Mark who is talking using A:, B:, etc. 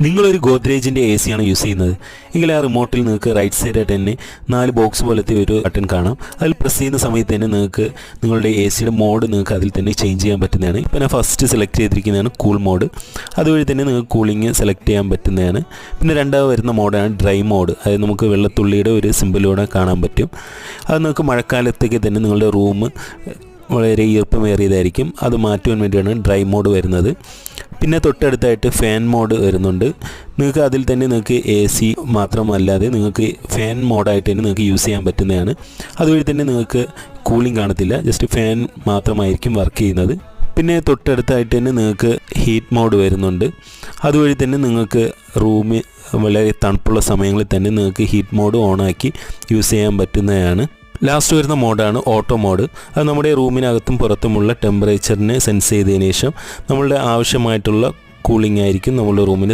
A: നിങ്ങളൊരു ഗോദ്രേജിന്റെ A സിയാണ് use ചെയ്യുന്നത്. എങ്കിൽ ആ റിമോട്ടിൽ നിങ്ങൾക്ക് റൈറ്റ് സൈഡായിട്ട് തന്നെ നാല് ബോക്സ് പോലത്തെ ഒരു ബട്ടൺ കാണാം. അതിൽ പ്രസ് ചെയ്യുന്ന സമയത്ത് തന്നെ നിങ്ങൾക്ക് നിങ്ങളുടെ എ സിയുടെ മോഡ് നിങ്ങൾക്ക് അതിൽ തന്നെ ചേഞ്ച് ചെയ്യാൻ പറ്റുന്നതാണ്. ഇപ്പോൾ ഞാൻ ഫസ്റ്റ് സെലക്ട് ചെയ്തിരിക്കുന്നതാണ് കൂൾ മോഡ് അതുവഴി തന്നെ നിങ്ങൾക്ക് കൂളിംഗ് സെലക്ട് ചെയ്യാൻ പറ്റുന്നതാണ്. പിന്നെ രണ്ടാമത് വരുന്ന മോഡാണ് ഡ്രൈ മോഡ് അതായത് നമുക്ക് വെള്ളത്തുള്ളിയുടെ ഒരു സിമ്പിലൂടെ കാണാൻ പറ്റും. അത് നിങ്ങൾക്ക് മഴക്കാലത്തേക്ക് തന്നെ നിങ്ങളുടെ റൂം വളരെ ഈർപ്പമേറിയതായിരിക്കും. അത് മാറ്റുവാൻ വേണ്ടിയാണ് ഡ്രൈ മോഡ് വരുന്നത്. പിന്നെ തൊട്ടടുത്തായിട്ട് ഫാൻ മോഡ് വരുന്നുണ്ട്. നിങ്ങൾക്ക് അതിൽ തന്നെ നിങ്ങൾക്ക് എ സി മാത്രമല്ലാതെ നിങ്ങൾക്ക് ഫാൻ മോഡായിട്ട് തന്നെ നിങ്ങൾക്ക് യൂസ് ചെയ്യാൻ പറ്റുന്നതാണ്. അതുവഴി തന്നെ നിങ്ങൾക്ക് കൂളിംഗ് കാണത്തില്ല. ജസ്റ്റ് ഫാൻ മാത്രമായിരിക്കും വർക്ക് ചെയ്യുന്നത്. പിന്നെ തൊട്ടടുത്തായിട്ട് തന്നെ നിങ്ങൾക്ക് ഹീറ്റ് മോഡ് വരുന്നുണ്ട്. അതുവഴി തന്നെ നിങ്ങൾക്ക് റൂമിൽ വളരെ തണുപ്പുള്ള സമയങ്ങളിൽ തന്നെ നിങ്ങൾക്ക് ഹീറ്റ് മോഡ് ഓണാക്കി യൂസ് ചെയ്യാൻ പറ്റുന്നതാണ്. ലാസ്റ്റ് വരുന്ന മോഡാണ് ഓട്ടോ മോഡ് അത് നമ്മുടെ റൂമിനകത്തും പുറത്തുമുള്ള ടെമ്പറേച്ചറിനെ സെൻസ് ചെയ്തതിന് ശേഷം നമ്മളുടെ ആവശ്യമായിട്ടുള്ള കൂളിംഗ് ആയിരിക്കും നമ്മുടെ റൂമിന്